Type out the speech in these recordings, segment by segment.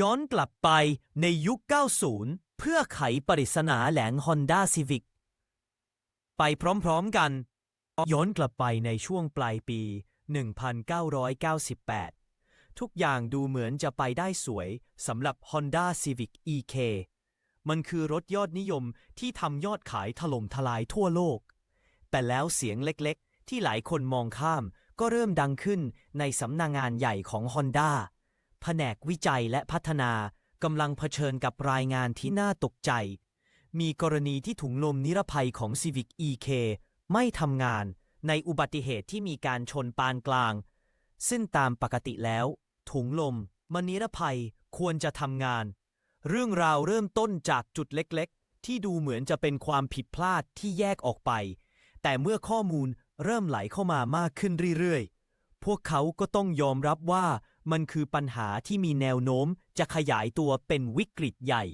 ย้อนกลับไปในยุค 90 เพื่อไขปริศนาแหลง Honda Civic ไปพร้อมๆกัน ย้อนกลับไปในช่วงปลายปี 1998 ทุกอย่างดูเหมือนจะไปได้สวยสำหรับ Honda Civic EK มันคือรถยอดนิยมที่ทำยอดขายถล่มทลายทั่วโลก แต่แล้วเสียงเล็กๆ ที่หลายคนมองข้ามก็เริ่มดังขึ้นในสำนักงงานใหญ่ของ Honda แผนกวิจัยและพัฒนากำลังเผชิญกับรายงานที่น่าตกใจ มีกรณีที่ถุงลมนิรภัยของ Civic EK ไม่ทำงานในอุบัติเหตุที่มีการชนปานกลาง ซึ่งตามปกติแล้ว ถุงลมมนิรภัยควรจะทำงาน เรื่องราวเริ่มต้นจากจุดเล็กๆ ที่ดูเหมือนจะเป็นความผิดพลาดที่แยกออกไป แต่เมื่อข้อมูลเริ่มไหลเข้ามามากขึ้นเรื่อยๆ พวกเขาก็ต้องยอมรับว่า มันคือปัญหาที่มีแนวโน้มจะขยายตัวเป็นวิกฤตใหญ่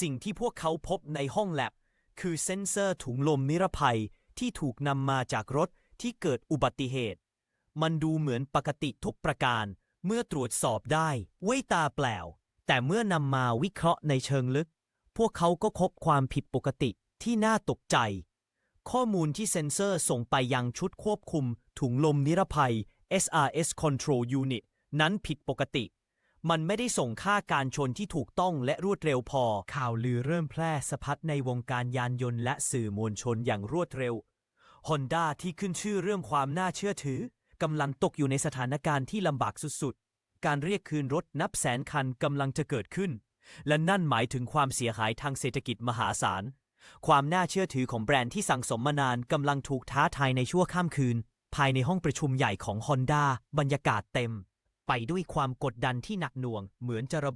สิ่งที่พวกเขาพบในห้องแลบ คือเซ็นเซอร์ถุงลมนิรภัยที่ถูกนำมาจากรถที่เกิดอุบัติเหตุ มันดูเหมือนปกติทุกประการ เมื่อตรวจสอบได้ไว้ตาเปล่า แต่เมื่อนำมาวิเคราะห์ในเชิงลึก พวกเขาก็พบความผิดปกติที่น่าตกใจ ข้อมูลที่เซ็นเซอร์ส่งไปยังชุดควบคุมถุงลมนิรภัย SRS Control Unit นั้นผิดปกติ มันไม่ได้ส่งค่าการชนที่ถูกต้องและรวดเร็วพอ ข่าวลือเริ่มแพร่สะพัดในวงการยานยนต์และสื่อมวลชนอย่างรวดเร็ว Honda ที่ขึ้นชื่อเรื่องความน่าเชื่อถือกำลังตกอยู่ในสถานการณ์ที่ลำบากสุดๆ การเรียกคืนรถนับแสนคันกำลังจะเกิดขึ้น และนั่นหมายถึงความเสียหายทางเศรษฐกิจมหาศาล ความน่าเชื่อถือของแบรนด์ที่สั่งสมมานานกำลังถูกท้าทายในชั่วข้ามคืน ภายในห้องประชุมใหญ่ของ Honda บรรยากาศเต็ม ไปด้วยความกดดันที่หนักหน่วงเหมือนจะระ